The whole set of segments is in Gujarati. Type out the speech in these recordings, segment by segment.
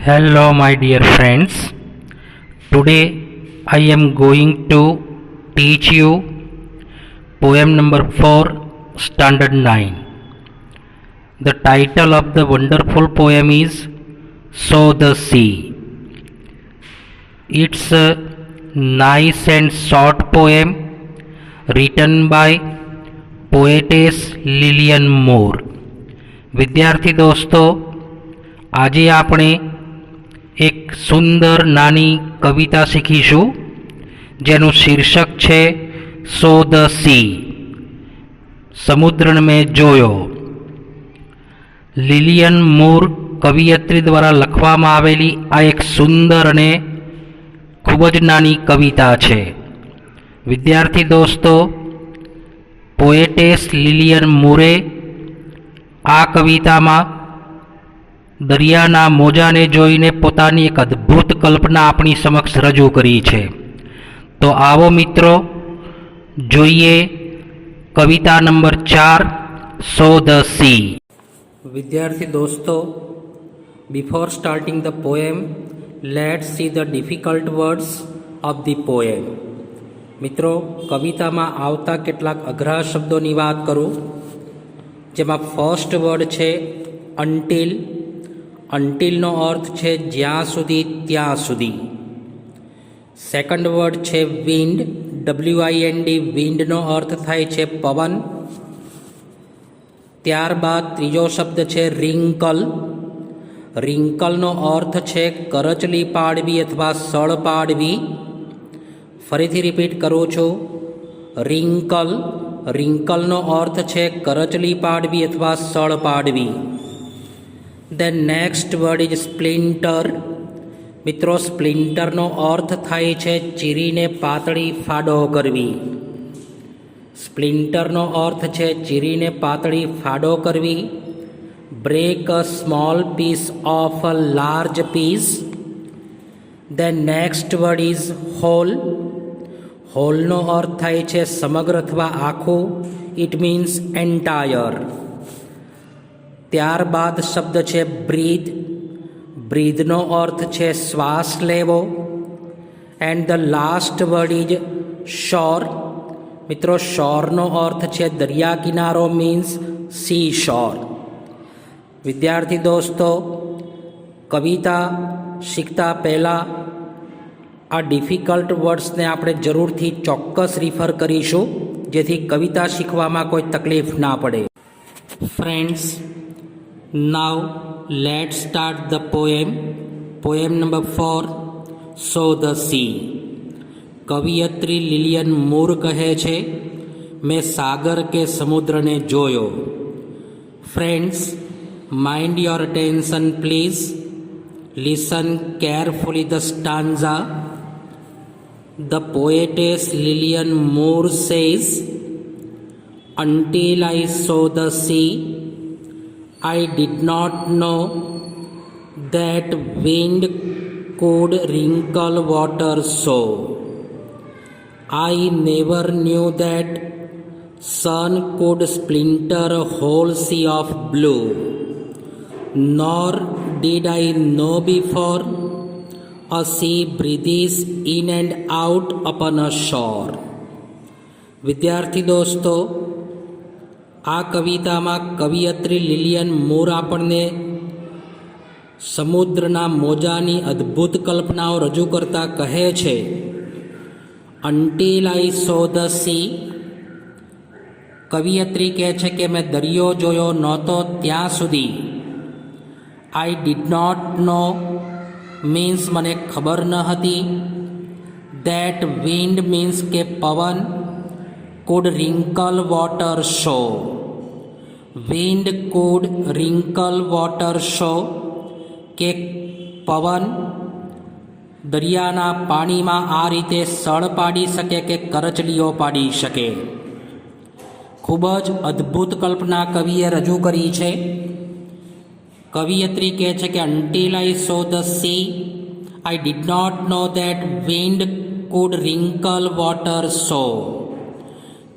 Hello, my dear friends. Today I am going to teach you poem number 4, standard 9. The title of the wonderful poem is so the Sea. It's a nice and short poem written by poetess Lillian Moore. વિદ્યાર્થી દોસ્તો આજે આપણે એક સુંદર નાની કવિતા શીખીશું, જેનું શીર્ષક છે સો ધ સી સમુદ્ર મેં જોયો. લિલિયન મૂર કવિયત્રી દ્વારા લખવામાં આવેલી આ એક સુંદર અને ખૂબ જ નાની કવિતા છે. વિદ્યાર્થી દોસ્તો, પોએટેસ લિલિયન મૂરે આ કવિતામાં દરિયાના મોજાને જોઈને પોતાની એક અદ્ભુત કલ્પના આપણી સમક્ષ રજૂ કરી છે. તો આવો મિત્રો, જોઈએ કવિતા નંબર ચાર, સો ધ સી. વિદ્યાર્થી દોસ્તો before starting the poem let see the difficult words of the poem મિત્રો, કવિતામાં આવતા કેટલાક અઘરા શબ્દોની વાત કરું, જેમાં ફર્સ્ટ વર્ડ છે અન્ટિલ અન્ટિલનો અર્થ છે જ્યાં સુધી, ત્યાં સુધી. સેકન્ડ વર્ડ છે wind W I N D વિન્ડનો અર્થ થાય છે પવન. ત્યારબાદ ત્રીજો શબ્દ છે રિંકલ રિંકલનો અર્થ છે કરચલી પાડવી અથવા સળ પાડવી. ફરીથી રિપીટ કરું છું. રિંકલ રિંકલનો અર્થ છે કરચલી પાડવી અથવા સળ પાડવી. Then next word is splinter મિત્રો, સ્પ્લિન્ટરનો અર્થ થાય છે ચીરીને પાતળી ફાડો કરવી. સ્પ્લિન્ટરનો અર્થ છે ચીરીને પાતળી ફાડો કરવી. Break a small piece of a large piece then next word is whole હોલનો અર્થ થાય છે સમગ્ર અથવા આખું. ઇટ મીન્સ એન્ટાયર ત્યારબાદ શબ્દ છે બ્રીધ બ્રીધનો અર્થ છે શ્વાસ લેવો. And the last word is shore મિત્રો, શોરનો અર્થ છે દરિયા કિનારો મીન્સ સી શોર વિદ્યાર્થી દોસ્તો, કવિતા શીખતા પહેલાં આ ડિફિકલ્ટ વર્ડ્સને આપણે જરૂરથી ચોક્કસ રિફર કરીશું, જેથી કવિતા શીખવામાં કોઈ તકલીફ ના પડે. Friends now let start the poem poem number four so the sea કવિયત્રી Lillian Moore કહે છે મેં સાગર કે સમુદ્રને જોયો friends mind your attention please listen carefully the stanza The poetess Lillian Moore says, Until I saw the sea, I did not know that wind could wrinkle water so. I never knew that sun could splinter a whole sea of blue. Nor did I know before a sea breathes in and out upon a shore. विद्यार्थी दोस्तों આ કવિતામાં કવિયત્રી લિલિયન મૂર આપણને સમુદ્રના મોજાની અદ્ભુત કલ્પનાઓ રજૂ કરતા કહે છે. અન્ટીલ આઈ સો ધ સી કવિયત્રી કહે છે કે, મેં દરિયો જોયો નહોતો ત્યાં સુધી. I did not know means મને ખબર ન હતી. દેટ વિન્ડ મીન્સ કે પવન could wrinkle water so wind could wrinkle water so કે પવન દરિયાના પાણીમાં આ રીતે સળ પાડી શકે કે કરચલીઓ પાડી શકે. ખૂબ જ અદ્ભુત કલ્પના કવિએ રજૂ કરી છે. કવિયત્રી કહે છે કે until I saw the sea I did not know that wind could wrinkle water so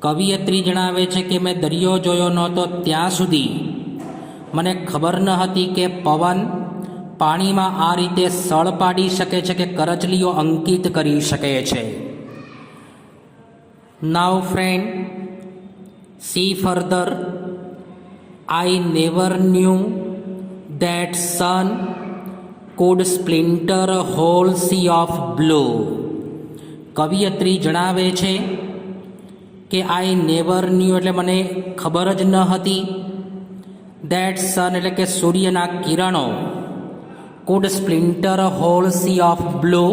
કવિયત્રી જણાવે છે કે મેં દરિયો જોયો નહોતો ત્યાં સુધી. મને ખબર ન હતી કે પવન પાણીમાં આ રીતે સળ પાડી શકે છે કે કરચલીઓ અંકિત કરી શકે છે. Now friend see further I never knew that sun could splinter a whole sea of કવિયત્રી જણાવે છે કે આઈ નેવર ન્યૂ એટલે મને ખબર જ ન હતી. દેટ સન એટલે કે સૂર્યના કિરણો. Could splinter whole sea of blue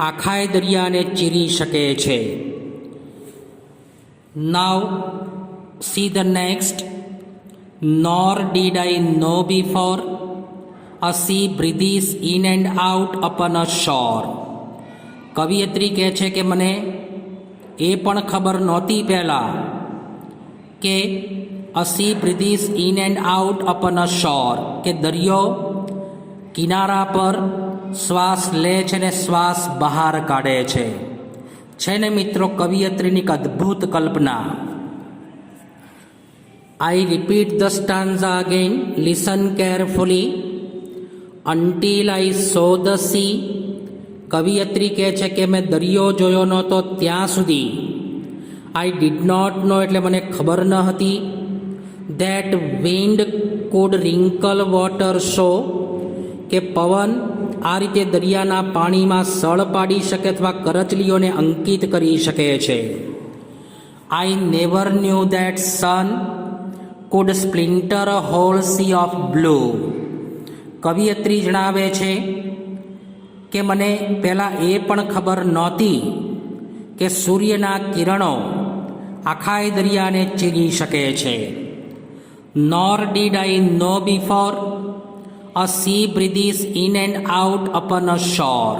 આખાય દરિયાને ચીરી શકે છે. Now see the next nor did I know before. A sea breathes in and out upon a shore. કવિયત્રી કહે છે કે મને એ પણ ખબર નહોતી પહેલાં કે a sea breathes in and out upon a shore કે દરિયો કિનારા પર શ્વાસ લે છે ને શ્વાસ બહાર કાઢે છે છે ને મિત્રો કવિયત્રીની અદ્ભુત કલ્પના I repeat the stanza again. Listen carefully. Until I saw the sea. કવિયત્રી કહે છે કે મેં દરિયો જોયો નહોતો ત્યાં સુધી. આઈ ડીડ નોટ નો એટલે મને ખબર ન હતી. That wind could wrinkle water so કે પવન આ રીતે દરિયાના પાણીમાં સળ પાડી શકે અથવા કરચલીઓને અંકિત કરી શકે છે. I never knew that sun could splinter whole sea of blue કવિયત્રી જણાવે છે કે મને પહેલાં એ પણ ખબર નહોતી કે સૂર્યના કિરણો આખાય દરિયાને ચીરી શકે છે. Nor did I know before a sea breathes in and out upon a shore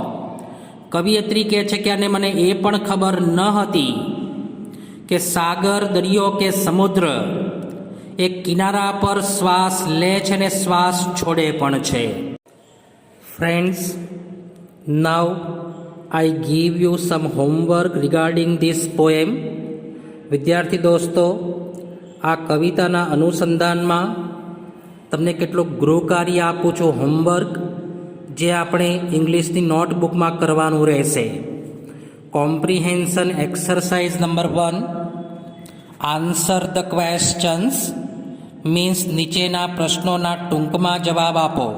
કવિયત્રી કહે છે કે અને મને એ પણ ખબર ન હતી કે સાગર, દરિયો કે સમુદ્ર એ કિનારા પર શ્વાસ લે છે ને શ્વાસ છોડે પણ છે. Friends now I give you some homework regarding this poem વિદ્યાર્થી દોસ્તો, આ કવિતાના અનુસંધાનમાં તમને કેટલું ગૃહ કાર્ય આપું છું હોમવર્ક જે આપણે ઇંગ્લિશની નોટબુકમાં કરવાનું રહેશે. Comprehension exercise number one answer the questions means નીચેના પ્રશ્નોના ટૂંકમાં જવાબ આપો.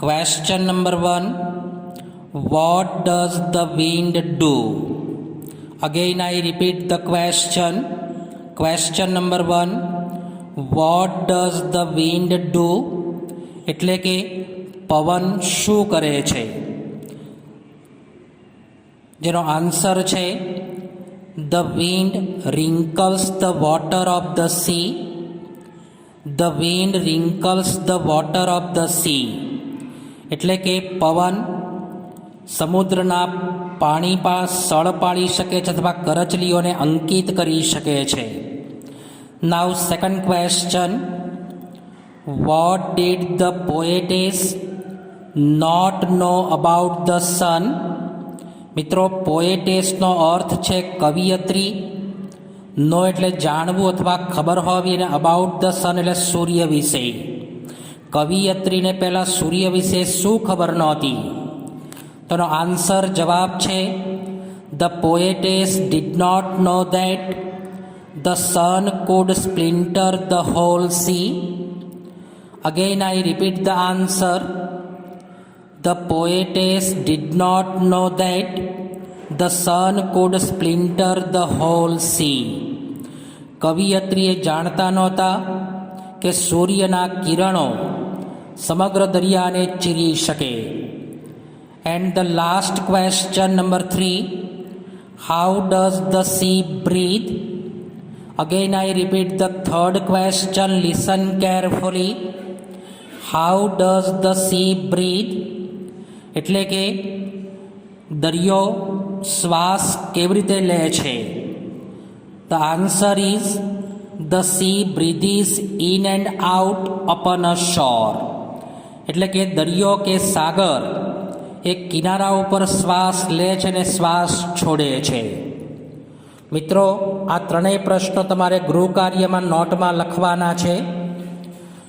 Question number one what does the wind do again I repeat the question question number one what does the wind do એટલે કે પવન શું કરે છે? જેનો આન્સર છે the wind wrinkles the water of the sea the wind wrinkles the water of the sea એટલે કે પવન સમુદ્રના પાણી પર સળ પાડી શકે છે અથવા કરચલીઓને અંકિત કરી શકે છે. Now second question what did the poetess not know about the sun મિત્રો પોએટેસનો અર્થ છે કવિયત્રી. નો એટલે જાણવું અથવા ખબર હોવી અને અબાઉટ ધ સન એટલે સૂર્ય વિશે. કવિયત્રીને પહેલાં સૂર્ય વિશે શું ખબર નહોતી? તેનો આન્સર જવાબ છે the poetess did not know that the sun could splinter the whole sea again I repeat the answer the poetess did not know that the sun could splinter the whole sea કવિયત્રીએ જાણતા નહોતા કે સૂર્યના કિરણો સમગ્ર દરિયાને ચીરી શકે. And the last question number three how does the sea breathe again I repeat the third question listen carefully how does the sea breathe એટલે કે દરિયો શ્વાસ કેવી રીતે લે છે the answer is the sea breathes in and out upon a shore એટલે કે દરિયો કે સાગર એ કિનારા ઉપર શ્વાસ લે છે ને શ્વાસ છોડે છે મિત્રો આ ત્રણેય પ્રશ્નો તમારે ગૃહ કાર્યમાં નોટમાં લખવાના છે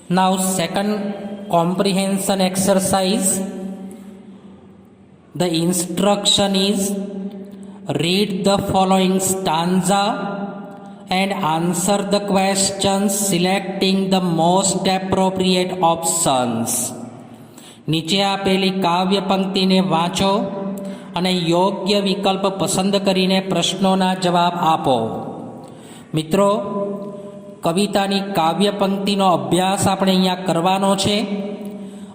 now second comprehension exercise. The instruction is read the following stanza and answer the questions selecting the most appropriate options. નીચે આપેલી કાવ્ય પંક્તિને વાંચો અને યોગ્ય વિકલ્પ પસંદ કરીને પ્રશ્નોના જવાબ આપો. મિત્રો, કવિતાની કાવ્ય પંક્તિનો અભ્યાસ આપણે અહીંયા કરવાનો છે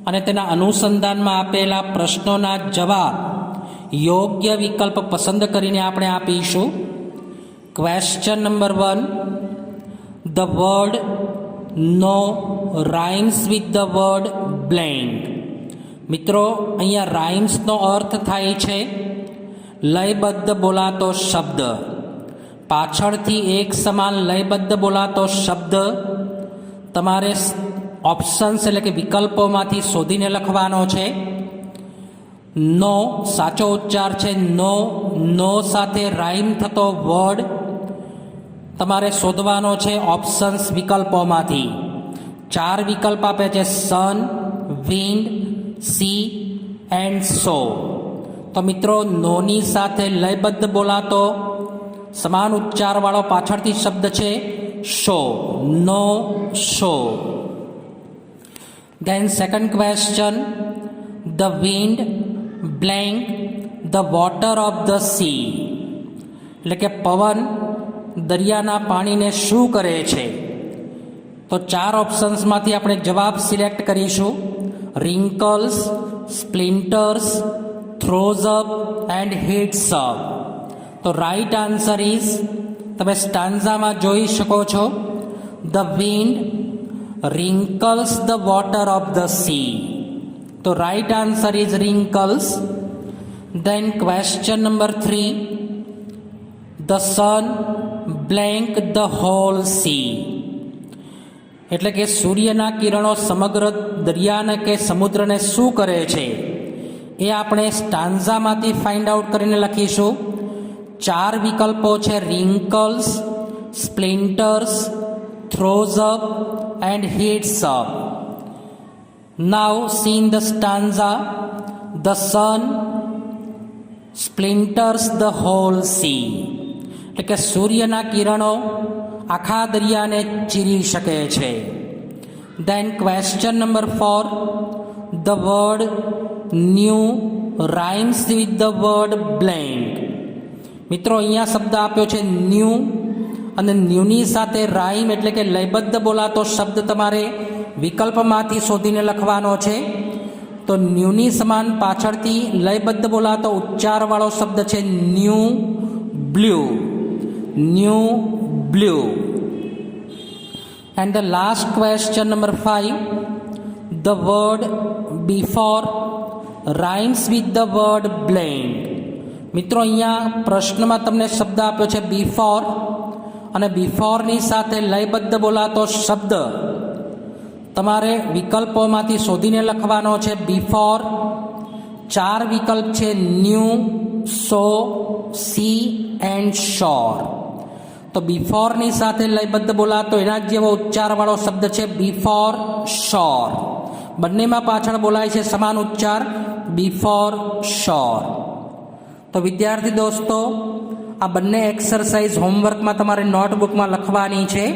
અને તેના અનુસંધાનમાં આપેલા પ્રશ્નોના જવાબ યોગ્ય વિકલ્પ પસંદ કરીને આપણે આપીશું. Question number one the word no rhymes with the word blank મિત્રો, અહીંયા રાઇમ્સનો અર્થ થાય છે, લયબદ્ધ બોલાતો શબ્દ. પાછળથી એક સમાન લયબદ્ધ બોલાતો શબ્દ તમારે ઓપ્શન્સ એટલે કે વિકલ્પોમાંથી શોધીને લખવાનો છે. નો, સાચો ઉચ્ચાર છે, નો નો સાથે રાઇમ થતો વર્ડ તમારે શોધવાનો છે ઓપ્શન્સ વિકલ્પોમાંથી. ચાર વિકલ્પ આપે છે sun wind sea and so. તો મિત્રો, નોની સાથે લયબદ્ધ બોલાતો. સમાન ઉચ્ચારવાળો પાછળથી શબ્દ છે so. No so. Then second question the wind blank the water of the sea એટલે કે પવન દરિયાના પાણીને શું કરે છે? તો ચાર ઓપ્શન્સમાંથી આપણે જવાબ સિલેક્ટ કરીશું. Wrinkles splinters throws up and hits up તો રાઈટ આન્સર ઇઝ તમે સ્ટાન્ઝામાં જોઈ શકો છો the wind wrinkles the water of the sea તો right answer is wrinkles then question number three the sun blank the whole sea એટલે કે સૂર્યના કિરણો સમગ્ર દરિયાને કે સમુદ્રને શું કરે છે? એ આપણે સ્ટાન્ઝામાંથી ફાઇન્ડ આઉટ કરીને લખીશું. ચાર વિકલ્પો છે wrinkles splinters throws up and hits up now see in the stanza the sun splinters the whole sea એટલે કે સૂર્યના કિરણો આખા દરિયાને ચીરી શકે છે. Then question number four the word new rhymes with the word blank મિત્રો, અહીંયા શબ્દ આપ્યો છે ન્યૂ અને ન્યૂની સાથે રાઇમ એટલે કે લયબદ્ધ બોલાતો શબ્દ તમારે વિકલ્પમાંથી શોધીને લખવાનો છે. તો ન્યૂની સમાન પાછળથી લયબદ્ધ બોલાતો ઉચ્ચારવાળો શબ્દ છે new blue new blue and the last question number five the word before rhymes with the word blank મિત્રો, અહીંયા પ્રશ્નમાં તમને શબ્દ આપ્યો છે બિફોર અને બિફોરની સાથે લયબદ્ધ બોલાતો શબ્દ તમારે વિકલ્પોમાંથી શોધીને લખવાનો છે બિફોર ચાર વિકલ્પ છે new so sea and shore તો બિફોરની સાથે લયબદ્ધ બોલાતો એના જેવો ઉચ્ચારવાળો શબ્દ છે બિફોર શોર બંનેમાં પાછળ બોલાય છે સમાન ઉચ્ચાર બિફોર શોર તો વિદ્યાર્થી દોસ્તો, આ બંને એક્સરસાઇઝ હોમવર્કમાં તમારે નોટબુકમાં લખવાની છે.